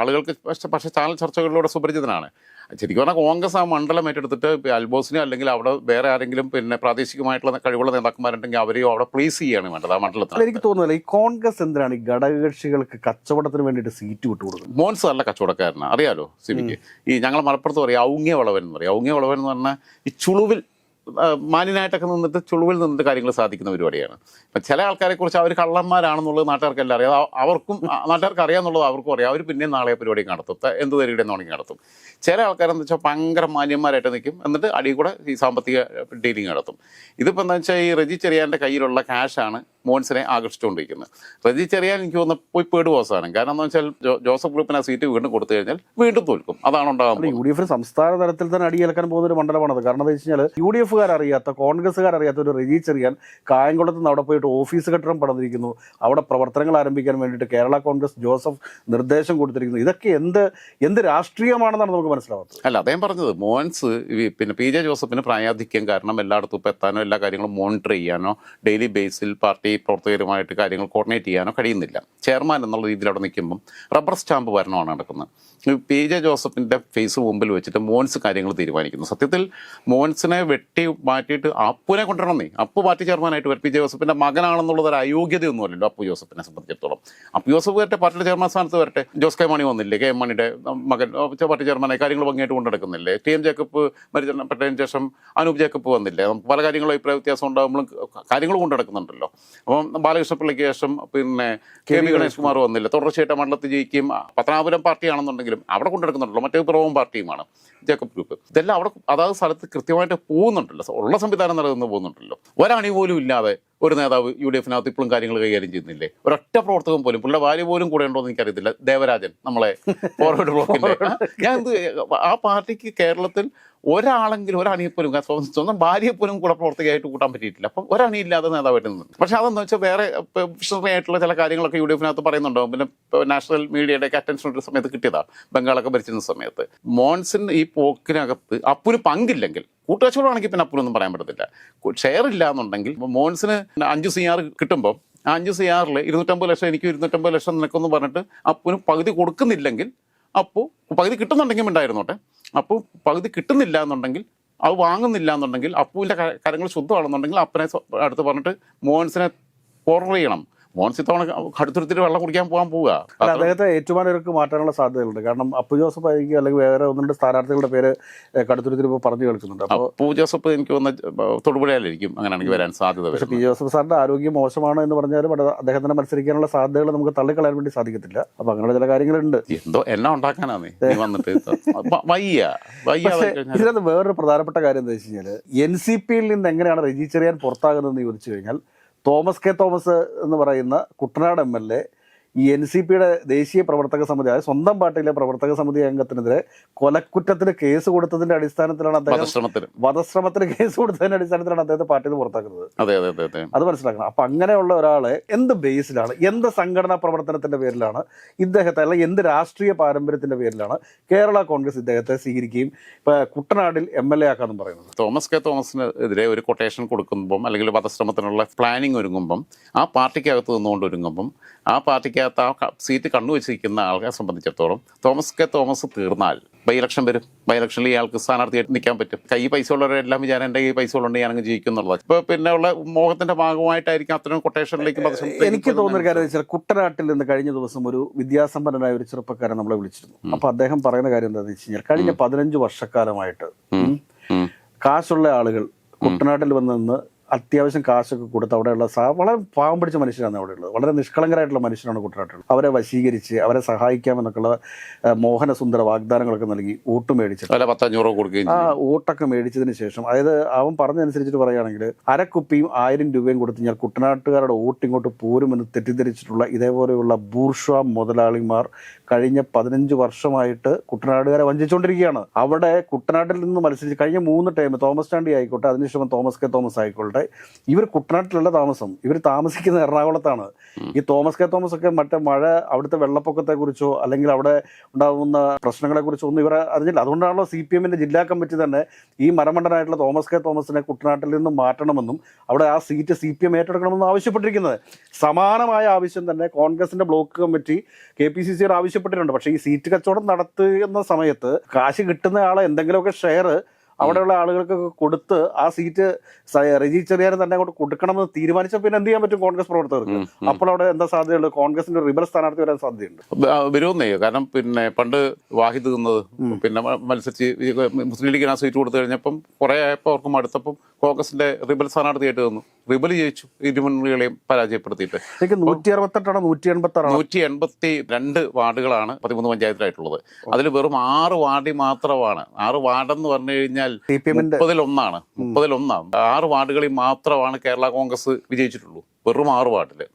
ആളുകൾക്ക് പക്ഷേ ചാനൽ ചർച്ചകളിലൂടെ സുപരിചിതനാണ്. ശരിക്കും പറഞ്ഞാൽ കോൺഗ്രസ് ആ മണ്ഡലം ഏറ്റെടുത്തിട്ട് അൽബോസിനെ അല്ലെങ്കിൽ അവിടെ വേറെ ആരെങ്കിലും പിന്നെ പ്രാദേശികമായിട്ടുള്ള കഴിവുള്ള നേതാക്കന്മാരുണ്ടെങ്കിൽ അവരെയോ അവിടെ പ്ലേസ് ചെയ്യാണ് വേണ്ടത് ആ മണ്ഡലത്തിൽ എനിക്ക് തോന്നുന്നില്ല. ഈ കോൺഗ്രസ് എന്തിനാണ്? ഈ ഘടകകക്ഷികൾക്ക് കച്ചവടത്തിന് വേണ്ടിയിട്ട് സീറ്റ് വിട്ടുകൊടുക്കുന്നത് മോൻസ് നല്ല കച്ചവടക്കാരനാണ് അറിയാലോ സിമിക്ക് ഈ ഞങ്ങൾ മലപ്പുറത്ത് പറയും ഔങ്ങിയ വളവൻ എന്ന് പറയും. ഔങ്ങിയ വളവൻ എന്ന് പറഞ്ഞാൽ ഈ ചുളുവിൽ മാന്യനായിട്ടൊക്കെ നിന്നിട്ട് ചുളുവിൽ നിന്നിട്ട് കാര്യങ്ങൾ സാധിക്കുന്ന പരിപാടിയാണ്. ഇപ്പം ചില ആൾക്കാരെ കുറിച്ച് അവർ കള്ളന്മാരാണെന്നുള്ളത് നാട്ടുകാർക്ക് എല്ലാം അറിയാം അവർക്കും നാട്ടുകാർക്ക് അറിയാമെന്നുള്ളത് അവർക്കും അറിയാം. അവർ പിന്നെയും നാളെ പരിപാടി നടത്തും. എന്ത് തരിയുടെ നോണെങ്കിൽ നടത്തും. ചില ആൾക്കാരെന്ന് വെച്ചാൽ ഭയങ്കര മാന്യന്മാരായിട്ട് നിൽക്കും. എന്നിട്ട് അടിയിൽ കൂടെ ഈ സാമ്പത്തിക ഡീലിംഗ് നടത്തും. ഇതിപ്പോൾ എന്താ വെച്ചാൽ ഈ റെജി ചെറിയാന്റെ കയ്യിലുള്ള ക്യാഷാണ്. മോൻസിനെ ആകർഷിച്ചുകൊണ്ടിരിക്കുന്നത് റെജി ചെറിയാൻ എനിക്ക് തോന്നുന്നു പോയി പേട് അവസാനം കാരണം എന്താ വെച്ചാൽ ജോസഫ് ഗ്രൂപ്പിന് ആ സീറ്റ് വീണ്ടും കൊടുത്തു കഴിഞ്ഞാൽ വീണ്ടും തോൽക്കും. അതാണ് ഉണ്ടാകുന്നത് യു ഡി എഫിന് സംസ്ഥാന തലത്തിൽ തന്നെ അടിയേൽക്കാൻ പോകുന്ന ഒരു മണ്ഡലമാണത്. കാരണം എന്താ വെച്ച് കഴിഞ്ഞാൽ യു ഡി എഫുകാർ അറിയാത്ത കോൺഗ്രസ്സുകാർ അറിയാത്ത ഒരു രജി ചെറിയാൻ കായംകുളത്ത് നിന്ന് അവിടെ പോയിട്ട് ഓഫീസ് കെട്ടിടം പടന്നിരിക്കുന്നു അവിടെ പ്രവർത്തനങ്ങൾ ആരംഭിക്കാൻ വേണ്ടിയിട്ട് കേരള കോൺഗ്രസ് ജോസഫ് നിർദ്ദേശം കൊടുത്തിരിക്കുന്നു. ഇതൊക്കെ എന്ത് എന്ത് രാഷ്ട്രീയമാണെന്നാണ് നമുക്ക് മനസ്സിലാവാത്തത്. അല്ല അദ്ദേഹം പറഞ്ഞത് മോൻസ് പിന്നെ പി ജെ ജോസഫിന് പ്രായാധിക്യം കാരണം എല്ലായിടത്തും ഇപ്പോൾ എത്താനോ എല്ലാ കാര്യങ്ങളും മോണിറ്റർ ചെയ്യാനോ ഡെയിലി ബേസിൽ പാർട്ടി പ്രവർത്തകരുമായിട്ട് കാര്യങ്ങൾ കോർഡിനേറ്റ് ചെയ്യാനോ കഴിയുന്നില്ല. ചെയർമാൻ എന്നുള്ള രീതിയിൽ അവിടെ നിൽക്കുമ്പം റബ്ബർ സ്റ്റാമ്പ് വരണമാണ് നടക്കുന്നത്. പി ജെ ജോസഫിന്റെ ഫേസ് മുമ്പിൽ വെച്ചിട്ട് മോൻസ് കാര്യങ്ങൾ തീരുമാനിക്കുന്നു. സത്യത്തിൽ മോൻസിനെ വെട്ടി മാറ്റിയിട്ട് അപ്പുവിനെ കൊണ്ടുവരണം നീ അപ്പു പാർട്ടി ചെയർമാനായിട്ട് വരും. പി ജെ ജോസഫിന്റെ മകനാണെന്നുള്ളത് ഒരു അയോഗ്യതയൊന്നുമല്ലോ അപ്പു ജോസഫിനെ സംബന്ധിച്ചിടത്തോളം. അപ്പു ജോസഫ് വരട്ടെ പാർട്ടിയുടെ ചെയർമാൻ സ്ഥാനത്ത് വരട്ടെ. ജോസ് കെ മണി വന്നില്ലേ? കെ എം മണിയുടെ മകൻ പാർട്ടി ചെയർമാനായി കാര്യങ്ങൾ ഭംഗിയായിട്ട് കൊണ്ടുനടക്കുന്നില്ലേ ടി എം ജേക്കബ് മരിച്ചപ്പെട്ടതിന് ശേഷം അനൂപ് ജേക്കബ് വന്നില്ലേ? നമുക്ക് പല കാര്യങ്ങളും അഭിപ്രായ വ്യത്യാസം ഉണ്ടാകുമ്പോഴും കാര്യങ്ങൾ കൊണ്ടെടുക്കുന്നുണ്ടല്ലോ അപ്പം ബാലകൃഷ്ണപിള്ളയ്ക്ക് ശേഷം പിന്നെ കെ വി ഗണേഷ് കുമാർ വന്നില്ല. തുടർച്ചയായിട്ട് മണ്ഡലത്തിൽ ജയിക്കും. പത്തനാപുരം പാർട്ടിയാണെന്നുണ്ടെങ്കിലും അവിടെ കൊണ്ടെടുക്കുന്നുണ്ടല്ലോ മറ്റേ പിറവും പാർട്ടിയുമാണ്. Jacob group. ഇതെല്ലാം അവിടെ അതാത് സ്ഥലത്ത് കൃത്യമായിട്ട് പോകുന്നുണ്ടല്ലോ. ഉള്ള സംവിധാനം നിലനിന്ന് പോകുന്നുണ്ടല്ലോ. ഒരാണി പോലും ഇല്ലാതെ ഒരു നേതാവ് യു ഡി എഫിനകത്ത് ഇപ്പോഴും കാര്യങ്ങൾ കൈകാര്യം ചെയ്യുന്നില്ലേ? ഒരൊറ്റ പ്രവർത്തകൻ പോലും പുള്ളിയുടെ ഭാര്യ പോലും കൂടെ ഉണ്ടോ എന്ന് എനിക്കറിയത്തില്ല. ദേവരാജൻ നമ്മളെ ഫോർവേഡ് ബ്ലോക്കിന്റെ ഞാൻ എന്ത് ആ പാർട്ടിക്ക് കേരളത്തിൽ ഒരാളെങ്കിലും ഒരണിയെ പോലും സ്വന്തം സ്വന്തം ഭാര്യയെ പോലും കൂടെ പ്രവർത്തകയായിട്ട് കൂട്ടാൻ പറ്റിയിട്ടില്ല. അപ്പം ഒരണിയില്ലാതെ നേതാവായിട്ട് നിന്നു പക്ഷെ അതെന്ന് വെച്ചാൽ വേറെ ആയിട്ടുള്ള ചില കാര്യങ്ങളൊക്കെ യു ഡി എഫിനകത്ത് പറയുന്നുണ്ടാവും പിന്നെ നാഷണൽ മീഡിയയുടെ അറ്റൻഷൻ ഒരു സമയത്ത് കിട്ടിയതാണ് ബംഗാളൊക്കെ ഭരിച്ചിരുന്ന സമയത്ത്. മോൺസൺ ഈ പോക്കിനകത്ത് അപ്പൊരു പങ്കില്ലെങ്കിൽ കൂട്ടുകച്ചവടമാണെങ്കിൽ പിന്നെ ഒന്നും പറയാൻ പറ്റത്തില്ല. ഷെയർ ഇല്ല എന്നുണ്ടെങ്കിൽ മോൻസിന് അഞ്ച് സി ആർ കിട്ടുമ്പോൾ ആ അഞ്ച് സി ആറിൽ ഇരുന്നൂറ്റമ്പത് ലക്ഷം എനിക്ക് ഇരുന്നൂറ്റമ്പത് ലക്ഷം നിനക്കൊന്ന് പറഞ്ഞിട്ട് അപ്പുന് പകുതി കൊടുക്കുന്നില്ലെങ്കിൽ അപ്പോൾ പകുതി കിട്ടുന്നുണ്ടെങ്കിൽ ഉണ്ടായിരുന്നോട്ടെ. അപ്പോൾ പകുതി കിട്ടുന്നില്ല എന്നുണ്ടെങ്കിൽ അത് വാങ്ങുന്നില്ല എന്നുണ്ടെങ്കിൽ അപ്പുവിന്റെ കാര്യങ്ങൾ ശുദ്ധമാണെന്നുണ്ടെങ്കിൽ അപ്പനെ അടുത്ത് പറഞ്ഞിട്ട് മോഹൻസിനെ ഫോർവർ ചെയ്യണം. മോഹൻസ് ഇത്തവണ കടുത്തുരുത്തിട്ട് വെള്ളം കുടിക്കാൻ പോകാൻ പോവുക. അല്ല അദ്ദേഹത്തെ ഏറ്റുമാനവർക്ക് മാറ്റാനുള്ള സാധ്യതയുണ്ട് കാരണം അപ്പു ജോസഫ് ആയിരിക്കും അല്ലെങ്കിൽ വേറെ ഒന്ന് രണ്ട് സ്ഥാനാർത്ഥികളുടെ പേര് കടുത്തുരുത്തിൽ ഇപ്പോൾ പറഞ്ഞു കേൾക്കുന്നുണ്ട്. അപ്പോൾ അപ്പു ജോസഫ് എനിക്ക് വന്ന തൊടുപുഴയിലായിരിക്കും അങ്ങനെയാണെങ്കിൽ വരാൻ സാധ്യത പക്ഷേ പി ജോസഫ് സാറിന്റെ ആരോഗ്യം മോശമാണ് എന്ന് പറഞ്ഞാലും അദ്ദേഹത്തിന് മത്സരിക്കാനുള്ള സാധ്യതകൾ നമുക്ക് തള്ളിക്കളയാൻ വേണ്ടി സാധിക്കത്തില്ല. അപ്പൊ അങ്ങനെയുള്ള ചില കാര്യങ്ങളുണ്ട്. എന്തോ എന്നാ ഉണ്ടാക്കാനാണ് നീ വന്നിട്ട്. വയ്യ. ഇതിനകത്ത് വേറൊരു പ്രധാനപ്പെട്ട കാര്യം എന്താ വെച്ച് കഴിഞ്ഞാൽ എൻ സി പിയിൽ നിന്ന് എങ്ങനെയാണ് രജിസ്റ്റർ ചെയ്യാൻ പുറത്താകുന്നതെന്ന് ചോദിച്ചു കഴിഞ്ഞാൽ തോമസ് കെ തോമസ് എന്ന് പറയുന്ന കുട്ടനാട് എം എൽ എ ഈ എൻ സി പിയുടെ ദേശീയ പ്രവർത്തക സമിതി അതായത് സ്വന്തം പാർട്ടിയിലെ പ്രവർത്തക സമിതി അംഗത്തിനെതിരെ കൊലക്കുറ്റത്തിന് കേസ് കൊടുത്തതിന്റെ അടിസ്ഥാനത്തിലാണ് അദ്ദേഹം വധശ്രമത്തിന്. കേസ് കൊടുത്തതിന്റെ അടിസ്ഥാനത്തിലാണ് അദ്ദേഹത്തെ പാർട്ടിയിൽ പുറത്താക്കുന്നത്. അതെ മനസ്സിലാക്കണം. അപ്പൊ അങ്ങനെയുള്ള ഒരാളെ എന്ത് ബേസിലാണ് എന്ത് സംഘടനാ പ്രവർത്തനത്തിന്റെ പേരിലാണ് ഇദ്ദേഹത്തെ അല്ലെങ്കിൽ എന്ത് രാഷ്ട്രീയ പാരമ്പര്യത്തിന്റെ പേരിലാണ് കേരള കോൺഗ്രസ് ഇദ്ദേഹത്തെ സ്വീകരിക്കുകയും ഇപ്പൊ കുട്ടനാടിൽ എം എൽ എ ആക്കാന്നും പറയുന്നത്. തോമസ് കെ. തോമസിനെതിരെ ഒരു കൊട്ടേഷൻ കൊടുക്കുമ്പം അല്ലെങ്കിൽ വധശ്രമത്തിനുള്ള പ്ലാനിങ് ഒരുങ്ങുമ്പം ആ പാർട്ടിക്കകത്ത് നിന്നുകൊണ്ട് ഒരുങ്ങുമ്പം ആ പാർട്ടിക്കകത്ത് ആ സീറ്റ് കണ്ണു വെച്ചിരിക്കുന്ന ആൾക്കാരെ സംബന്ധിച്ചിടത്തോളം തോമസ് കെ തോമസ് തീർന്നാൽ ബൈ ഇലക്ഷൻ വരും. ബൈ ഇലക്ഷനിൽ ഇയാൾക്ക് സ്ഥാനാർത്ഥിയായിട്ട് നിൽക്കാൻ പറ്റും. കൈ പൈസ ഉള്ളവരെല്ലാം വിചാരം എന്റെ കൈ പൈസ ഉള്ളതുകൊണ്ട് ഞാനങ്ങ് ജയിക്കും എന്നുള്ളത്. ഇപ്പോൾ പിന്നെ ഉള്ള മോഹത്തിന്റെ ഭാഗമായിട്ടായിരിക്കും അത്തരം കൊട്ടേഷനിലേക്ക് എനിക്ക് തോന്നുന്ന കാര്യം വെച്ചാൽ കുട്ടനാട്ടിൽ നിന്ന് കഴിഞ്ഞ ദിവസം ഒരു വിദ്യാസമ്പന്നനായ ഒരു ചെറുപ്പക്കാരൻ നമ്മളെ വിളിച്ചിരുന്നു. അപ്പോൾ അദ്ദേഹം പറയുന്ന കാര്യം എന്താണെന്ന് വെച്ച് കഴിഞ്ഞാൽ കഴിഞ്ഞ പതിനഞ്ച് വർഷക്കാലമായിട്ട് കാശുള്ള ആളുകൾ കുട്ടനാട്ടിൽ വന്ന് നിന്ന് അത്യാവശ്യം കാശൊക്കെ കൊടുത്ത് അവിടെയുള്ള വളരെ പാവം പിടിച്ച മനുഷ്യരാണ് അവിടെയുള്ളത് വളരെ നിഷ്കളങ്കരായിട്ടുള്ള മനുഷ്യരാണ് കുട്ടനാട്ടിൽ അവരെ വശീകരിച്ച് അവരെ സഹായിക്കാമെന്നൊക്കെയുള്ള മോഹനസുന്ദര വാഗ്ദാനങ്ങളൊക്കെ നൽകി വോട്ട് മേടിച്ചു ആ വോട്ടൊക്കെ മേടിച്ചതിന് ശേഷം അതായത് അവൻ പറഞ്ഞതനുസരിച്ചിട്ട് പറയുകയാണെങ്കിൽ അരക്കുപ്പിയും ആയിരം രൂപയും കൊടുത്ത് ഞാൻ കുട്ടനാട്ടുകാരുടെ വോട്ട് ഇങ്ങോട്ട് പോരുമെന്ന് തെറ്റിദ്ധരിച്ചിട്ടുള്ള ഇതേപോലെയുള്ള ബൂർഷ്വ മുതലാളിമാർ കഴിഞ്ഞ പതിനഞ്ച് വർഷമായിട്ട് കുട്ടനാട്ടുകാരെ വഞ്ചിച്ചുകൊണ്ടിരിക്കുകയാണ്. അവിടെ കുട്ടനാട്ടിൽ നിന്ന് മത്സരിച്ച് കഴിഞ്ഞ മൂന്ന് ടൈം തോമസ് ചാണ്ടി ആയിക്കോട്ടെ അതിനുശേഷം തോമസ് കെ തോമസ് ആയിക്കോട്ടെ ചോദിച്ചോട്ടെ ഇവർ കുട്ടനാട്ടിലല്ല താമസം. ഇവർ താമസിക്കുന്നത് എറണാകുളത്താണ്. ഈ തോമസ് കെ തോമസ് ഒക്കെ മറ്റേ മഴ അവിടുത്തെ വെള്ളപ്പൊക്കത്തെക്കുറിച്ചോ അല്ലെങ്കിൽ അവിടെ ഉണ്ടാകുന്ന പ്രശ്നങ്ങളെക്കുറിച്ചോ ഒന്നും ഇവർ അറിഞ്ഞില്ല. അതുകൊണ്ടാണല്ലോ സി പി എമ്മിന്റെ ജില്ലാ കമ്മിറ്റി തന്നെ ഈ മരമണ്ഡനായിട്ടുള്ള തോമസ് കെ തോമസിനെ കുട്ടനാട്ടിൽ നിന്ന് മാറ്റണമെന്നും അവിടെ ആ സീറ്റ് സി പി എം ഏറ്റെടുക്കണമെന്നും ആവശ്യപ്പെട്ടിരിക്കുന്നത്. സമാനമായ ആവശ്യം തന്നെ കോൺഗ്രസിന്റെ block committee K P C സിയോട് ആവശ്യപ്പെട്ടിട്ടുണ്ട്. പക്ഷേ ഈ സീറ്റ് കച്ചവടം നടത്തുന്ന സമയത്ത് കാശ് കിട്ടുന്ന ആളെ എന്തെങ്കിലുമൊക്കെ ഷെയർ അവിടെയുള്ള ആളുകൾക്കൊക്കെ കൊടുത്ത് ആ സീറ്റ് രജി റെജി ചെറിയാൻ തന്നെ അങ്ങോട്ട് കൊടുക്കണമെന്ന് തീരുമാനിച്ച പിന്നെ എന്ത് ചെയ്യാൻ പറ്റും കോൺഗ്രസ് പ്രവർത്തകർക്ക്? അപ്പോൾ അവിടെ എന്താ സാധ്യതയുണ്ട് കോൺഗ്രസിന്റെ റിബൽ സ്ഥാനാർത്ഥി വരാൻ സാധ്യതയുണ്ട്. വിരോധമേ കാരണം പിന്നെ പണ്ട് വാഹിദ് നിന്നത് പിന്നെ മത്സരിച്ച് മുസ്ലിം ലീഗിന് ആ സീറ്റ് കൊടുത്തു കഴിഞ്ഞപ്പം കുറെ ആയപ്പോൾ അവർക്ക് മടുത്തപ്പം കോൺഗ്രസിന്റെ റിബൽ സ്ഥാനാർത്ഥിയായിട്ട് തന്നു റിബൽ ജയിച്ചു ഇരുമുന്നണികളെയും പരാജയപ്പെടുത്തിയിട്ട്. നൂറ്റി അറുപത്തെട്ടാണോ നൂറ്റി എൺപത്തി നൂറ്റി എൺപത്തി രണ്ട് വാർഡുകളാണ് പതിമൂന്ന് പഞ്ചായത്തിലായിട്ടുള്ളത്. അതിൽ വെറും ആറ് വാർഡിൽ മാത്രമാണ്. ആറ് വാർഡെന്ന് പറഞ്ഞു കഴിഞ്ഞാൽ ഒന്നാണ് മുപ്പതിൽ ഒന്നാണ് ആറ് വാർഡുകളിൽ മാത്രമാണ് കേരള കോൺഗ്രസ് വിജയിച്ചിട്ടുള്ളൂ. വെറും ആറ് വാർഡിൽ.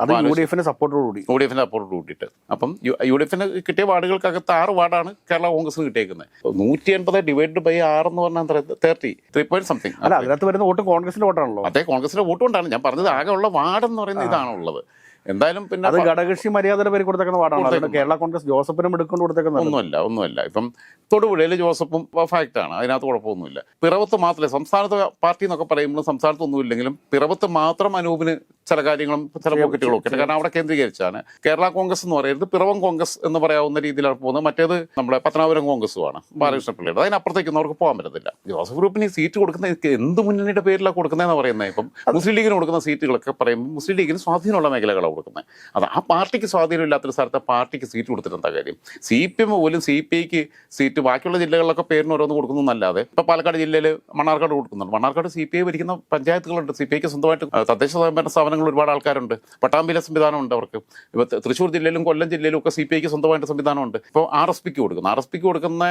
അത് യു ഡി എഫിന്റെ സപ്പോർട്ടോടുകൂടി. യു ഡി എഫിന്റെ അപ്പോഴോട് കൂട്ടിയിട്ട് അപ്പം യു- ഡി എഫിന് കിട്ടിയ വാർഡുകൾക്കകത്ത് ആറ് വാർഡാണ് കേരള കോൺഗ്രസ് കിട്ടിയേക്കുന്നത്. നൂറ്റി എൺപത് ഡിവൈഡ് ബൈ ആറ് എന്ന് പറഞ്ഞാൽ തേർട്ടി. Three point something. അല്ല അതിനകത്ത് വരുന്ന വോട്ട് കോൺഗ്രസിന്റെ വോട്ടാണല്ലോ. അതെ കോൺഗ്രസിന്റെ വോട്ട് കൊണ്ടാണ് ഞാൻ പറഞ്ഞത് ആകെ ഉള്ള വാർഡ് എന്ന് പറയുന്നത് ഇതാണ് ഉള്ളത് എന്തായാലും പിന്നെ അത് ഘടകക്ഷി മര്യാദയുടെ പേര് കൊടുത്തേക്കുന്ന വാർഡാണ്. അതുകൊണ്ട് കേരള കോൺഗ്രസ് ജോസഫിനും എടുക്കൊണ്ട് കൊടുത്തേക്കുന്ന ഒന്നുമില്ല ഒന്നുമില്ല. ഇപ്പം തൊടുപുഴയിൽ ജോസഫും ഫാക്റ്റാണ് അതിനകത്ത് കുഴപ്പമൊന്നുമില്ല. പിറവത്ത് മാത്രമേ സംസ്ഥാനത്ത് പാർട്ടി എന്നൊക്കെ പറയുമ്പോൾ സംസ്ഥാനത്ത് ഒന്നുമില്ലെങ്കിലും പിറവത്ത് മാത്രം അനൂപിന് ചില കാര്യങ്ങളും ചില പോക്കറ്റുകളും ഒക്കെ കാരണം അവിടെ കേന്ദ്രീകരിച്ചാണ്. കേരള കോൺഗ്രസ് എന്ന് പറയുന്നത് പിറവം കോൺഗ്രസ് എന്ന് പറയാവുന്ന രീതിയിലാണ് പോകുന്നത്. മറ്റേത് നമ്മുടെ പത്തനാപുരം കോൺഗ്രസുമാണ് ബാലകൃഷ്ണ പിള്ളയുടെ അതിനപ്പുറത്തേക്കൊന്നും അവർക്ക് പോകാൻ പറ്റത്തില്ല. ജോസഫ് ഗ്രൂപ്പിന് ഈ സീറ്റ് കൊടുക്കുന്ന എന്ത് മുന്നണിയുടെ പേരിലാണ് കൊടുക്കുന്നതെന്ന് പറയുന്നത്? ഇപ്പം മുസ്ലിം ലീഗിന് കൊടുക്കുന്ന സീറ്റുകളൊക്കെ പറയുമ്പോൾ മുസ്ലിം ലീഗിന് സ്വാധീനമുള്ള മേഖലകളാണ് കൊടുക്കുന്നത് അത് ആ പാർട്ടിക്ക് സ്വാധീനമില്ലാത്തൊരു സ്ഥലത്ത് പാർട്ടിക്ക് സീറ്റ് കൊടുത്തിട്ട് എന്താ കാര്യം? സി പി എം പോലും സി പി ഐക്ക് സീറ്റ് ബാക്കിയുള്ള ജില്ലകളിലൊക്കെ പേരിന് ഓരോന്ന് കൊടുക്കുന്നതല്ലാതെ ഇപ്പം പാലക്കാട് ജില്ലയിൽ മണ്ണാർക്കാട് കൊടുക്കുന്നുണ്ട്. മണ്ണാർക്കാട് സി പി ഐ ഭരിക്കുന്ന പഞ്ചായത്തുകളുണ്ട്. സി പി ഐക്ക് സ്വന്തമായിട്ട് തദ്ദേശ സ്വയംഭരണ സ്ഥാപനങ്ങൾ ഒരുപാട് ആൾക്കാരുണ്ട്. പട്ടാമ്പിയിലെ സംവിധാനമുണ്ട് അവർക്ക്. ഇപ്പോൾ തൃശ്ശൂർ ജില്ലയിലും കൊല്ലം ജില്ലയിലും ഒക്കെ സി പി ഐക്ക് സ്വന്തമായിട്ട് സംവിധാനമുണ്ട്. ഇപ്പോൾ ആർ എസ് പിക്ക് കൊടുക്കുന്നു. ആർ എസ് പിക്ക് കൊടുക്കുന്ന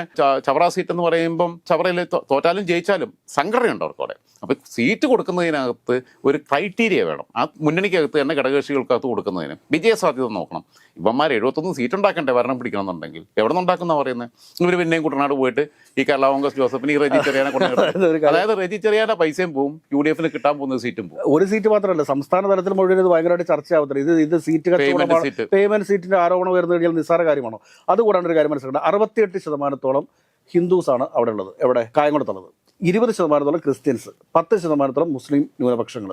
ചവറ സീറ്റ് എന്ന് പറയുമ്പം ചവറയിൽ തോറ്റാലും ജയിച്ചാലും സംഘടനയുണ്ട് അവർക്ക് അവിടെ. അപ്പോൾ സീറ്റ് കൊടുക്കുന്നതിനകത്ത് ഒരു ക്രൈറ്റീരിയ വേണം. ആ മുന്നണിക്കകത്ത് തന്നെ ഘടകകക്ഷികൾക്കകത്ത് കൊടുക്കുന്നതിന്. വിജയ സാധ്യത നോക്കണം. ഇവന്മാർ എഴുപത്തൊന്ന് സീറ്റ് ഉണ്ടാക്കണ്ടേ ഭരണം പിടിക്കണമെന്നുണ്ടെങ്കിൽ? എവിടെ നിന്നുണ്ടാക്കുന്ന പറയുന്നത് ഇവർ പിന്നെയും കുട്ടനാട് പോയിട്ട് ഈ കേരള കോൺഗ്രസ് ജോസഫിന് ഈ റെജി ചെറിയാനെ കൊണ്ട് അതായത് റെജി ചെറിയ പൈസയും പോവും യു ഡി എഫിന് കിട്ടാൻ പോകുന്ന സീറ്റും പോകും ഒരു സീറ്റ് മാത്രമല്ല സംസ്ഥാന തലത്തിൽ മുഴുവൻ ഇത് ഭയങ്കരമായിട്ട് ചർച്ചയാവത്തില്ല. ഇത് ഇത് സീറ്റ് കച്ചവടമാണ് പേയ്മെന്റ് സീറ്റിന്റെ ആരോപണം ഉയർന്നു കഴിഞ്ഞാൽ നിസ്സാര കാര്യമാണോ? അതുകൂടാണ്ട് ഒരു കാര്യം മനസ്സിലാക്കണം അറുപത്തിയെട്ട് ശതമാനത്തോളം ഹിന്ദുസ് ആണ് അവിടെ ഉള്ളത്. എവിടെ? കായംകുളത്തുള്ളത്. ഇരുപത് ശതമാനത്തോളം ക്രിസ്ത്യൻസ് പത്ത് ശതമാനത്തോളം മുസ്ലിം ന്യൂനപക്ഷങ്ങൾ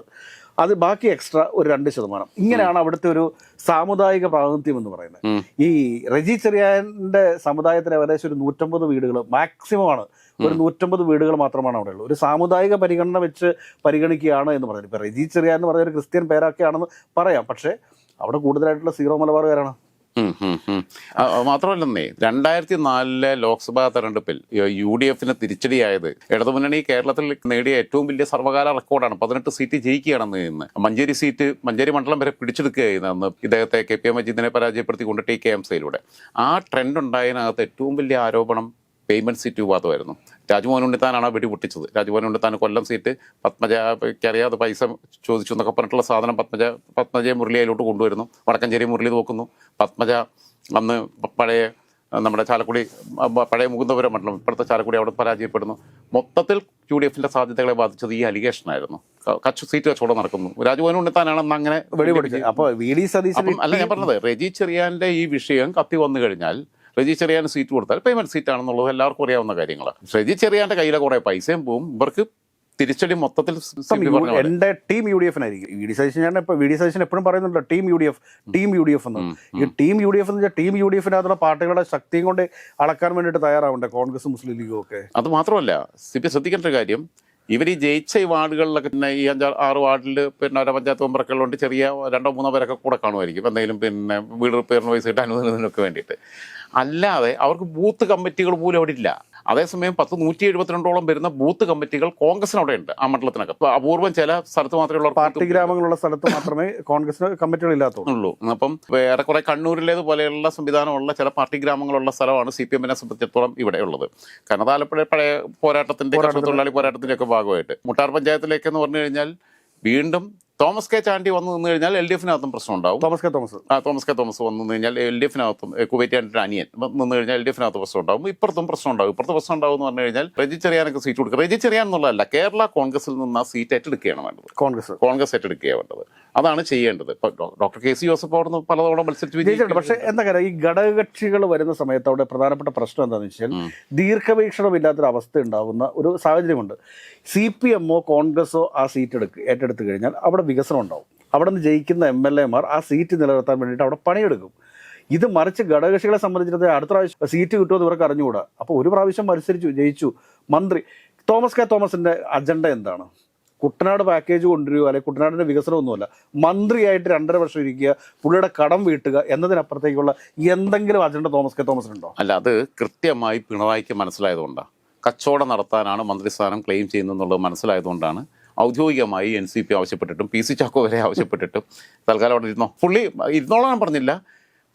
അത് ബാക്കി എക്സ്ട്രാ ഒരു രണ്ട് ശതമാനം. ഇങ്ങനെയാണ് അവിടുത്തെ ഒരു സാമുദായിക പ്രാതിനിധ്യം എന്ന് പറയുന്നത്. ഈ റെജി ചെറിയാന്റെ സമുദായത്തിന് ഏകദേശം ഒരു നൂറ്റമ്പത് വീടുകൾ മാക്സിമം ആണ്. ഒരു നൂറ്റമ്പത് വീടുകൾ മാത്രമാണ് അവിടെ ഉള്ളത്. ഒരു സാമുദായിക പരിഗണന വെച്ച് പരിഗണിക്കുകയാണ് എന്ന് പറയുന്നത്. ഇപ്പൊ റെജി ചെറിയ എന്ന് പറയുന്ന ഒരു ക്രിസ്ത്യൻ പേരൊക്കെയാണെന്ന് പറയാം. പക്ഷേ അവിടെ കൂടുതലായിട്ടുള്ള സീറോ മലബാറുകാരാണ്. മാത്രമല്ലെന്നേ രണ്ടായിരത്തി നാലിലെ ലോക്സഭാ തെരഞ്ഞെടുപ്പിൽ യു ഡി എഫിന് തിരിച്ചടിയായത് ഇടതുമുന്നണി കേരളത്തിൽ നേടിയ ഏറ്റവും വലിയ സർവകാല റെക്കോർഡാണ്. പതിനെട്ട് സീറ്റ് ജയിക്കുകയാണെന്ന് ഇന്ന്. മഞ്ചേരി സീറ്റ് മഞ്ചേരി മണ്ഡലം വരെ പിടിച്ചെടുക്കുകയായിരുന്നു അന്ന് ഇദ്ദേഹത്തെ കെ പി എ മജീദിനെ പരാജയപ്പെടുത്തിക്കൊണ്ട് ടി കെ എം സിയിലൂടെ. ആ ട്രെൻഡ് ഉണ്ടായതിനകത്ത് ഏറ്റവും വലിയ ആരോപണം പേയ്മെന്റ് സീറ്റ് വിവാദമായിരുന്നു. രാജ്മോഹൻ ഉണ്ണിത്താനാണ് വെടി പൊട്ടിച്ചത് രാജ്മോഹൻ ഉണ്ണിത്താൻ കൊല്ലം സീറ്റ് പത്മജയ്ക്ക് അറിയാതെ പൈസ ചോദിച്ചു എന്നൊക്കെ പറഞ്ഞിട്ടുള്ള സാധനം പത്മജ പത്മജയെ മുരളിയിലോട്ട് കൊണ്ടുവരുന്നു. വടക്കഞ്ചേരി മുരളി നോക്കുന്നു പത്മജ അന്ന് പഴയ നമ്മുടെ ചാലക്കുടി പഴയ മുകുന്ദപുരം മണ്ഡലം ഇപ്പോഴത്തെ ചാലക്കുടി അവിടെ പരാജയപ്പെടുന്നു. മൊത്തത്തിൽ യു ഡി എഫിന്റെ സാധ്യതകളെ ബാധിച്ചത് ഈ അലിഗേഷനായിരുന്നു. കച്ചു സീറ്റ് കച്ചവടം നടക്കുന്നു. രാജ്മോഹൻ ഉണ്ണിത്താനാണെന്ന് അങ്ങനെ വെടിപൊടിച്ചത് അപ്പോൾ അല്ല ഞാൻ പറഞ്ഞത് റെജി ചെറിയാന്റെ ഈ വിഷയം കത്തി വന്നു കഴിഞ്ഞാൽ റെജി ചെറിയാൻ സീറ്റ് കൊടുത്താൽ പേയ്മെന്റ് സീറ്റ് ആണെന്നുള്ളത് എല്ലാവർക്കും അറിയാവുന്ന കാര്യങ്ങളാണ്. റെജി ചെറിയാന്റെ കയ്യിലെ കുറെ പൈസയും പോവും. ഇവർക്ക് തിരിച്ചടി മൊത്തത്തിൽ. എന്റെ ടീം യു ഡി എഫിനായിരിക്കും വി ഡി സതീശൻ ഞാൻ ഇപ്പൊ വി ഡി സതീശൻ എപ്പോഴും പറയുന്നുണ്ട് team U D F team U D F എന്ന് ഈ ടീം യു ഡി എഫ് എന്ന് വെച്ചാൽ ടീം യു ഡി എഫിനകത്തുള്ള പാർട്ടികളുടെ ശക്തിയും കൊണ്ട് അളക്കാൻ വേണ്ടിയിട്ട് തയ്യാറാവണ്ടേ കോൺഗ്രസ് മുസ്ലിം ലീഗും ഒക്കെ. അത് മാത്രമല്ല സിബി ശ്രദ്ധിക്കേണ്ട ഒരു കാര്യം ഇവർ ഈ ജയിച്ച ഈ വാർഡുകളിലൊക്കെ പിന്നെ ഈ അഞ്ചാറ് ആറ് വാർഡിൽ പിന്നെ ഓരോ പഞ്ചായത്ത് മെമ്പറൊക്കെയുള്ളതുകൊണ്ട് ചെറിയ രണ്ടോ മൂന്നോ പേരൊക്കെ കൂടെ കാണുമായിരിക്കും. എന്തെങ്കിലും പിന്നെ വീട് റിപ്പയറിന് പൈസ കിട്ടാൻ ഒക്കെ വേണ്ടിയിട്ട്. അല്ലാതെ അവർക്ക് ബൂത്ത് കമ്മിറ്റികൾ പോലും അവിടെ ഇല്ല. അതേസമയം പത്ത് നൂറ്റി എഴുപത്തിരണ്ടോളം വരുന്ന ബൂത്ത് കമ്മിറ്റികൾ കോൺഗ്രസിന് അവിടെ ഉണ്ട് ആ മണ്ഡലത്തിനൊക്കെ അപ്പോൾ അപൂർവം ചില സ്ഥലത്ത് മാത്രമേ ഉള്ള പാർട്ടി ഗ്രാമങ്ങളുള്ള സ്ഥലത്ത് മാത്രമേ കോൺഗ്രസ് കമ്മിറ്റികൾ ഇല്ലാത്തുള്ളൂ. അപ്പം വേറെ കുറെ കണ്ണൂരിലേത് പോലെയുള്ള സംവിധാനമുള്ള ചില പാർട്ടി ഗ്രാമങ്ങളുള്ള സ്ഥലമാണ് സി പി എമ്മിനെ സംബന്ധിച്ചിടത്തോളം ഇവിടെ ഉള്ളത്. കാരണം അത് ആലപ്പുഴ പഴയ പോരാട്ടത്തിന്റെ തൊഴിലാളി പോരാട്ടത്തിന്റെ ഒക്കെ ഭാഗമായിട്ട്. മുട്ടാർ പഞ്ചായത്തിലേക്ക് എന്ന് പറഞ്ഞു കഴിഞ്ഞാൽ വീണ്ടും തോമസ് കെ ചാണ്ടി വന്നു നിന്ന് കഴിഞ്ഞാൽ എൽ ഡി എഫിനകത്തും പ്രശ്നം ഉണ്ടാവും. Thomas K Thomas. ആ തോമസ് കെ തോമസ് വന്നു നിന്ന് കഴിഞ്ഞാൽ എൽ ഡി എഫിനകത്തും കുവൈറ്റാന്റെ അനിയൻ നിന്ന് കഴിഞ്ഞാൽ എൽ ഡി എഫിനകത്ത് പ്രശ്നം ഉണ്ടാവും. ഇപ്പുറത്തും പ്രശ്നം ഉണ്ടാവും. ഇപ്പുറത്ത് പ്രശ്നം ഉണ്ടാവും എന്ന് പറഞ്ഞു കഴിഞ്ഞാൽ രജി ചെറിയാനൊക്കെ സീറ്റ് കൊടുക്കുക രജി ചെറിയാൻ എന്നുള്ളതല്ല കേരള കോൺഗ്രസിൽ നിന്ന് ആ സീറ്റ് ഏറ്റെടുക്കുകയാണ് വേണ്ടത്. കോൺഗ്രസ്. കോൺഗ്രസ് ഏറ്റെടുക്കുകയാണ് വേണ്ടത്. അതാണ് ചെയ്യേണ്ടത്. ഇപ്പൊ ഡോക്ടർ കെ സി ജോസഫ് അവിടെ നിന്ന് പലതവണ മത്സരിച്ച് വിജയിച്ചിട്ടുണ്ട്. പക്ഷേ എന്താ കാര്യം ഈ ഘടകകക്ഷികൾ വരുന്ന സമയത്ത് അവിടെ പ്രധാനപ്പെട്ട പ്രശ്നം എന്താണെന്ന് വെച്ചാൽ. ദീർഘവീക്ഷണമില്ലാത്തൊരു അവസ്ഥ ഉണ്ടാകുന്ന ഒരു സാഹചര്യമുണ്ട്. സി പി എമ്മോ കോൺഗ്രസോ ആ സീറ്റ് എടുക്ക് ഏറ്റെടുത്ത് കഴിഞ്ഞാൽ അവിടെ വികസനം ഉണ്ടാവും. അവിടെ നിന്ന് ജയിക്കുന്ന എം എൽ എമാർ ആ സീറ്റ് നിലനിർത്താൻ വേണ്ടിയിട്ട് അവിടെ പണിയെടുക്കും. ഇത് മറിച്ച് ഘടകകക്ഷികളെ സംബന്ധിച്ചിടത്തോളം അടുത്ത പ്രാവശ്യം സീറ്റ് കിട്ടുമെന്ന് ഇവർക്ക് അറിഞ്ഞുകൂടാ. അപ്പോൾ ഒരു പ്രാവശ്യം മത്സരിച്ചു ജയിച്ചു. മന്ത്രി തോമസ് കെ തോമസിന്റെ അജണ്ട എന്താണ്? കുട്ടനാട് പാക്കേജ് കൊണ്ടുവരിക അല്ലെങ്കിൽ കുട്ടനാടിന്റെ വികസനമൊന്നുമല്ല. മന്ത്രിയായിട്ട് രണ്ടര വർഷം ഇരിക്കുക പുള്ളിയുടെ കടം വീട്ടുക എന്നതിനപ്പുറത്തേക്കുള്ള എന്തെങ്കിലും അജണ്ട തോമസ് കെ തോമസിനുണ്ടോ? അല്ല അത് കൃത്യമായി പിണറായിക്ക് മനസ്സിലായതുകൊണ്ടാണ് കച്ചവടം നടത്താനാണ് മന്ത്രിസ്ഥാനം ക്ലെയിം ചെയ്യുന്നതെന്നുള്ളത് മനസ്സിലായതുകൊണ്ടാണ്. ഔദ്യോഗികമായി എൻ സി പി ആവശ്യപ്പെട്ടിട്ടും പി സി ചാക്കോ വരെ ആവശ്യപ്പെട്ടിട്ടും തൽക്കാലം അവിടെ ഇരുന്നോ. പുള്ളി ഇരുന്നോളാൻ പറഞ്ഞില്ല.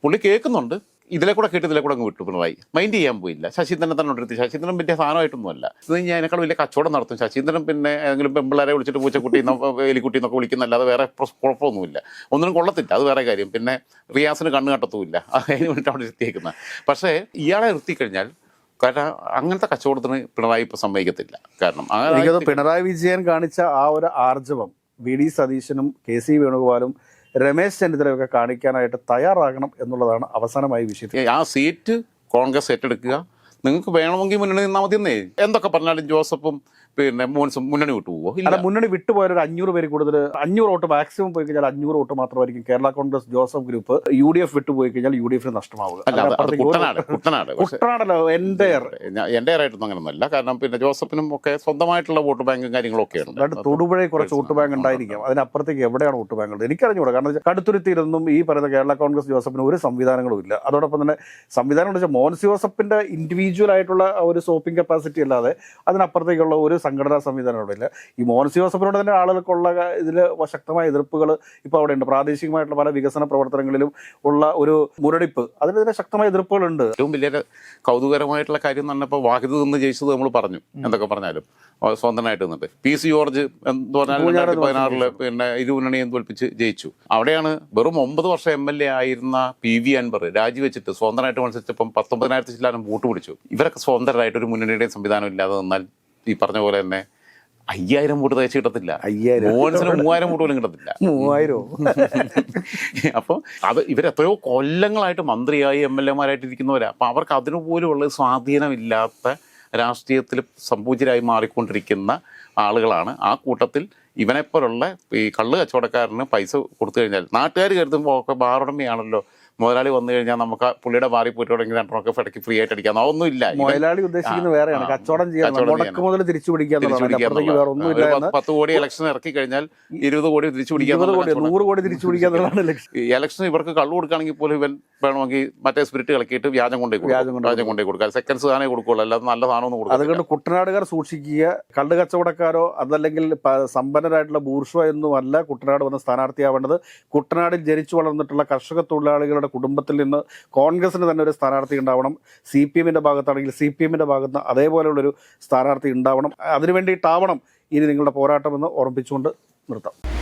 പുള്ളി കേൾക്കുന്നുണ്ട്. ഇതിലെ കൂടെ കേട്ട് ഇതിലെ കൂടെ അങ്ങ് വിട്ടു പിണറായി. മൈൻഡ് ചെയ്യാൻ പോയില്ല. ശശീന്ദ്രനെ തന്നെ ഉണ്ടെടുത്ത് ശശീന്ദ്രൻ പിന്നെ സാധനമായിട്ടൊന്നുമല്ല. ഇത് ഞാൻ അതിനേക്കാൾ വലിയ കച്ചവടം നടത്തും. ശശീന്ദ്രൻ പിന്നെ ഏതെങ്കിലും പെമ്പിള്ളാരെ വിളിച്ചിട്ട് പൂച്ചക്കുട്ടി എലിക്കുട്ടി എന്നൊക്കെ വിളിക്കുന്നല്ലാതെ വേറെ കുഴപ്പമൊന്നുമില്ല. ഒന്നിനും കൊള്ളത്തില്ല. അത് വേറെ കാര്യം. പിന്നെ റിയാസിന് കണ്ണ് കട്ടത്തുമില്ല. അതിന് വേണ്ടിയിട്ട് അവിടെ ഇരുത്തിയേക്കുന്നത്. പക്ഷേ ഇയാളെ നിർത്തിക്കഴിഞ്ഞാൽ കാരണം അങ്ങനത്തെ കച്ചവടത്തിന് പിണറായി ഇപ്പം സമ്മതിക്കത്തില്ല. കാരണം എനിക്കത് പിണറായി വിജയൻ കാണിച്ച ആ ഒരു ആർജവം വി ഡി സതീശനും കെ സി വേണുഗോപാലും രമേശ് ചെന്നിത്തലയൊക്കെ കാണിക്കാനായിട്ട് തയ്യാറാകണം എന്നുള്ളതാണ് അവസാനമായി വിഷയത്തിൽ. ആ സീറ്റ് കോൺഗ്രസ് ഏറ്റെടുക്കുക നിങ്ങൾക്ക് വേണമെങ്കിൽ മുന്നണി നിന്നാൽ മതി എന്നേ എന്തൊക്കെ പറഞ്ഞാലും ജോസഫും പിന്നെ മോൻസും മുന്നണി വിട്ടു പോവോ? ഇല്ല. മുന്നണി വിട്ടുപോയ ഒരു അഞ്ഞൂറ് പേര് കൂടുതൽ അഞ്ഞൂറ് വോട്ട് മാക്സിമം പോയി കഴിഞ്ഞാൽ അഞ്ഞൂറ് വോട്ട് മാത്രമായിരിക്കും Kerala Congress Joseph group U D F വിട്ടുപോയി കഴിഞ്ഞാൽ യു ഡി എഫിന് നഷ്ടമാവുക കുട്ടനാട് കുട്ടനാട്. കുട്ടനാടല്ലോ എന്റെ എന്റെ ആയിട്ടൊന്നും അങ്ങനെയൊന്നുമല്ല കാരണം പിന്നെ ജോസഫിനും ഒക്കെ സ്വന്തമായിട്ടുള്ള വോട്ട് ബാങ്കും കാര്യങ്ങളൊക്കെയാണ് അതായത് തൊടുപുഴയിൽ കുറച്ച് വോട്ട് ബാങ്ക് ഉണ്ടായിരിക്കും. അതിനപ്പുറത്തേക്ക് എവിടെയാണ് വോട്ട് ബാങ്ക് ഉള്ളത് എനിക്കറിഞ്ഞൂടാ കാരണം കടുത്തുരുത്തിയിരുന്നും കടുത്തുരുത്തിയിലൊന്നും ഈ പറയുന്ന കേരള കോൺഗ്രസ് ജോസഫിന് ഒരു സംവിധാനങ്ങളും ഇല്ല. അതോടൊപ്പം തന്നെ സംവിധാനം എന്ന് വെച്ചാൽ മോൻസ് ജോസഫിന്റെ ഇൻഡിവിജ്വൽ ആയിട്ടുള്ള ഒരു സോപ്പിംഗ് കപ്പാസിറ്റി അല്ലാതെ അതിനപ്പുറത്തേക്കുള്ള ഒരു സംഘടനാ സംവിധാനം അവിടെ ഇല്ല. ഈ മോൻസ് ജോസഫിനോട് തന്നെ ആളുകൾക്കുള്ള ഇതിൽ ശക്തമായ എതിർപ്പുകൾ ഇപ്പോൾ അവിടെ ഉണ്ട്. പ്രാദേശികമായിട്ടുള്ള പല വികസന പ്രവർത്തനങ്ങളിലും ഉള്ള ഒരു മുരടിപ്പ് അതിനെതിരെ ശക്തമായ എതിർപ്പുകളുണ്ട്. ഏറ്റവും വലിയ കൗതുകരമായിട്ടുള്ള കാര്യം എന്ന് പറഞ്ഞപ്പോൾ വാഹിദ് നിന്ന് ജയിച്ചത് നമ്മൾ പറഞ്ഞു. എന്തൊക്കെ പറഞ്ഞാലും. സ്വന്തമായിട്ട് നിന്നിട്ട്. പി സി ജോർജ് എന്ന് പറഞ്ഞാൽ രണ്ടായിരത്തി പതിനാറിൽ പിന്നെ ഇരുമുന്നണിയും തോൽപ്പിച്ച് ജയിച്ചു. അവിടെയാണ് വെറും ഒമ്പത് വർഷം എം എൽ എ ആയിരുന്ന പി വി അൻവർ രാജിവെച്ചിട്ട് സ്വന്തമായിട്ട് മത്സരിച്ചപ്പം പത്തൊമ്പതിനായിരത്തി ചില്ലാനും വോട്ട് പിടിച്ചു. ഇവരൊക്കെ സ്വതന്ത്രമായിട്ട് ഒരു മുന്നണിയുടെയും സംവിധാനം ഇല്ലാതെ നിന്നാൽ ഈ പറഞ്ഞ പോലെ തന്നെ അയ്യായിരം വോട്ട് തയ്ച്ച് കിട്ടത്തില്ല. അയ്യായിരം. മോഹൻസിന് മൂവായിരം വോട്ട് പോലും കിട്ടത്തില്ല. മൂവായിരോ? അപ്പോൾ അത് ഇവരെത്രയോ കൊല്ലങ്ങളായിട്ട് മന്ത്രിയായി എം എൽ എമാരായിട്ട് ഇരിക്കുന്നവരാ. അപ്പം അവർക്ക് അതിനു പോലുമുള്ള സ്വാധീനമില്ലാത്ത രാഷ്ട്രീയത്തിൽ സംപൂജ്യരായി മാറിക്കൊണ്ടിരിക്കുന്ന ആളുകളാണ്. ആ കൂട്ടത്തിൽ ഇവനെപ്പോലുള്ള ഈ കള്ള് കച്ചവടക്കാരന് പൈസ കൊടുത്തു കഴിഞ്ഞാൽ നാട്ടുകാർ കരുതുമ്പോൾ ഒക്കെ ബാറുടമയാണല്ലോ മുതലാളി വന്നു കഴിഞ്ഞാൽ നമുക്ക് പുള്ളിയുടെ മാറി പോയിട്ട് തുടങ്ങി രണ്ടൊക്കെ ഫെടക്കി ഫ്രീ ആയിട്ട് അടിക്കാം അതൊന്നും ഇല്ല. മുതലാളി ഉദ്ദേശിക്കുന്നത് വേറെയാണ്. കച്ചവടം ചെയ്യാൻ മുതൽ തിരിച്ചു പിടിക്കാൻ പത്ത് കോടി ഇലക്ഷൻ ഇറക്കി കഴിഞ്ഞാൽ ഇരുപത് കോടി തിരിച്ചു പിടിക്കാൻ നൂറ് കോടി തിരിച്ചു പിടിക്കാന്നുള്ളതാണ് ഇലക്ഷൻ ഇവർക്ക് കള്ളു കൊടുക്കുകയാണെങ്കിൽ പോലും ഇവൻ വേണമെങ്കിൽ മറ്റേ സ്പിരിറ്റ് കളക്കിയിട്ട് വ്യാജം കൊണ്ടേ വ്യാജം കൊടുക്കും കൊണ്ടേ കൊടുക്കുക സെക്കൻഡ് സാധനം കൊടുക്കുള്ളൂ അല്ലാതെ നല്ല സാധനമൊന്നും കൊടുക്കും അതുകൊണ്ട് കുട്ടനാടുകാർ സൂക്ഷിക്കുക. കള്ള് കച്ചവടക്കാരോ അതല്ലെങ്കിൽ സമ്പന്നരായിട്ടുള്ള ബൂർഷോ എന്നും അല്ല കുട്ടനാട് വന്ന സ്ഥാനാർത്ഥിയാവേണ്ടത് കുട്ടനാടിൽ ജനിച്ചു വളർന്നിട്ടുള്ള കർഷക തൊഴിലാളികളുടെ കുടുംബത്തിൽ നിന്ന് കോൺഗ്രസിന് തന്നെ ഒരു സ്ഥാനാർത്ഥി ഉണ്ടാവണം സി പി എമ്മിന്റെ ഭാഗത്താണെങ്കിൽ സി പി എമ്മിന്റെ ഭാഗത്ത് അതേപോലെയുള്ളൊരു സ്ഥാനാർത്ഥി ഉണ്ടാവണം. അതിനു വേണ്ടിയിട്ടാവണം ഇനി നിങ്ങളുടെ പോരാട്ടമെന്ന് ഓർമ്മിപ്പിച്ചുകൊണ്ട് നിർത്താം.